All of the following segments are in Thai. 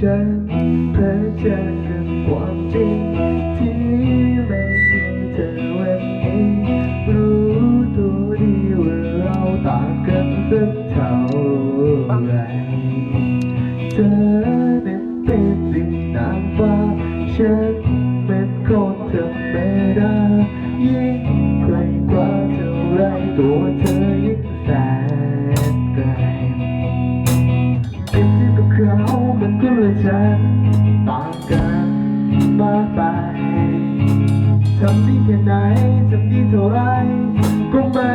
ฉันเพ้อเจอกับความจริงที่ไม่มีเธอวันนี้ รู้ตัวดีว่าเราต่างกันสักเท่าไหรเธอนั้นเป็นดินนางฟ้าฉันเป็นคนธรรมดายิ่งใครกว่าเท่าไรตัวเธอันก็เลยจะต่างกันมากไปทำดีแค่ไหนทำดีเท่าไรก็ไม่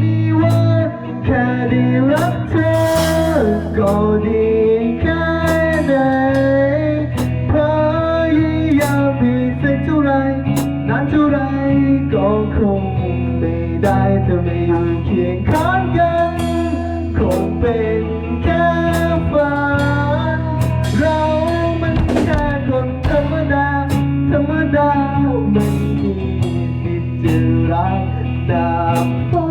มีวันแค่ได้รักเธอก็ดีแค่ไหนพยายามดีสักเท่าไรนานเท่าไรก็คงไม่ได้เธอไม่อยู่เคียงข้าง ดา